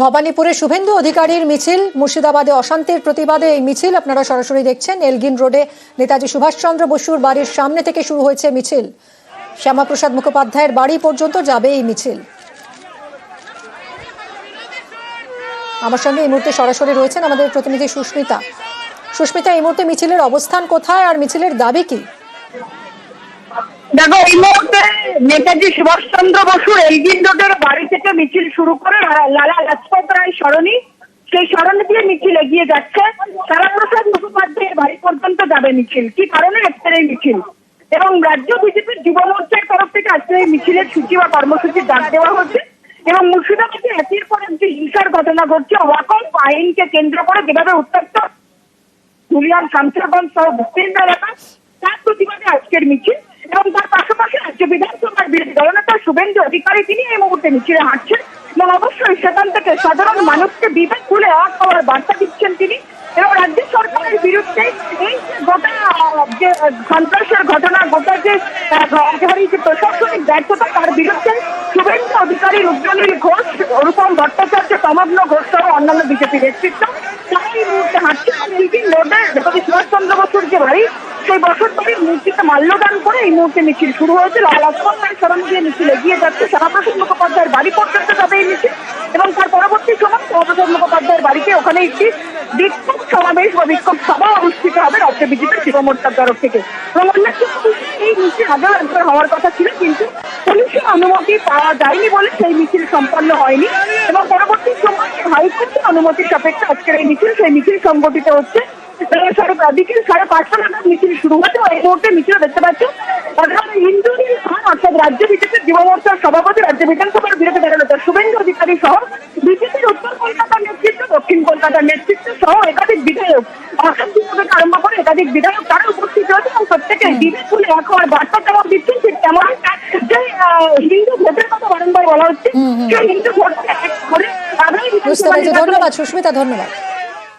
ভবানীপুরে শুভেন্দু অধিকারীর মিছিল, মুর্শিদাবাদে অশান্তির প্রতিবাদে এই মিছিল, আপনারা সরাসরি দেখছেন এলগিন রোডে নেতাজি সুভাষচন্দ্র বসুর বাড়ির সামনে থেকে শুরু হয়েছে মিছিল। শ্যামাপ্রসাদ মুখোপাধ্যায়ের বাড়ি পর্যন্ত যাবে এই মিছিল। আমার সঙ্গে এই মুহূর্তে সরাসরি রয়েছেন আমাদের প্রতিনিধি সুস্মিতা। সুস্মিতা, এই মুহূর্তে মিছিলের অবস্থান কোথায় আর মিছিলের দাবি কি? দেখো, এই মুহূর্তে নেতাজি সুভাষচন্দ্র বসুর এলগিন রোডের বাড়ি থেকে মিছিল শুরু করে লালা লাজপত রায় সরণি, সেই সরণি দিয়ে মিছিল এগিয়ে যাচ্ছে। তারাপ্রসাদ মুখোপাধ্যায়ের বাড়ি পর্যন্ত যাবে মিছিল। কি কারণে আজকের এই মিছিল? এবং রাজ্য বিজেপির যুব মোর্চার তরফ থেকে আজকের এই মিছিলের সূচি বা কর্মসূচির ডাক দেওয়া হচ্ছে এবং মুর্শিদাবাদে একের পর এক যে হিংসার ঘটনা ঘটছে। ওয়াকফ আইনকে কেন্দ্র করে যেভাবে উত্তপ্ত ধুলিয়ান শামসারগঞ্জ সহ বিস্তীর্ণ এলাকা তার প্রতিবাদে আজকের মিছিল এবং তার পাশাপাশি রাজ্য বিধানসভার বিরোধী দলনেতা শুভেন্দু অধিকারী তিনি এই মুহূর্তে মিছিলে হাঁটছেন এবং অবশ্যই সেখান থেকে সাধারণ মানুষকে বিবেক খুলে আট হওয়ার বার্তা দিচ্ছেন তিনি। এবং রাজ্য সরকারের বিরুদ্ধে এই যে গোটা যে সন্ত্রাসের ঘটনা গোটা যে প্রশাসনিক যে বাড়ি, সেই বছর বাড়ির মূর্তিতে মাল্যদান করে এই মুহূর্তে মিছিল শুরু হয়েছে। রায় সরণ দিয়ে মিছিল এগিয়ে যাচ্ছে। শ্যামাপ্রসাদ মুখোপাধ্যায়ের বাড়ি পর্যন্ত যাবে এই মিছিল এবং তার পরবর্তী সময় শ্যামাপ্রসাদ মুখোপাধ্যায়ের বাড়িতে ওখানে একটি বিক্ষোভ সমাবেশ বা বিক্ষোভ সভা অনুষ্ঠিত হবে রাজ্য বিজেপির যুব মোর্চার তরফ থেকে। অন্যান্য এই মিছিল আগেও একবার হওয়ার কথা ছিল, কিন্তু পুলিশের অনুমতি পাওয়া যায়নি বলে সেই মিছিল সম্পন্ন হয়নি এবং পরবর্তী সময় হাইকোর্টের অনুমতি সাপেক্ষে আজকের এই মিছিল, সেই মিছিল সংগঠিত হচ্ছে। সাড়ে বিকেল সাড়ে পাঁচটা নাগাদ মিছিল শুরু হচ্ছে। এই মুহূর্তে মিছিল দেখতে পাচ্ছি। খান অর্থাৎ রাজ্য বিজেপির যুব মোর্চার সভাপতি রাজ্য বিধানসভার বিরোধী দলনেতা শুভেন্দু অধিকারী সহ বিজেপির উত্তর কলকাতার নেতৃত্ব দক্ষিণ কলকাতার নেতৃত্ব সহ একাধিক বিধায়ক অশান্তি থেকে আরম্ভ করে একাধিক বিধায়ক তারা উপস্থিত রয়েছে এবং প্রত্যেকে বিবেক খুলে এক হওয়ার বার্তা যেমন দিচ্ছেন ঠিক তেমন যে হিন্দু ভোটের কথা বারংবার বলা হচ্ছে সেই হিন্দু ভোটকে এক করে আগামী ধন্যবাদ সুস্মিতা ধন্যবাদ।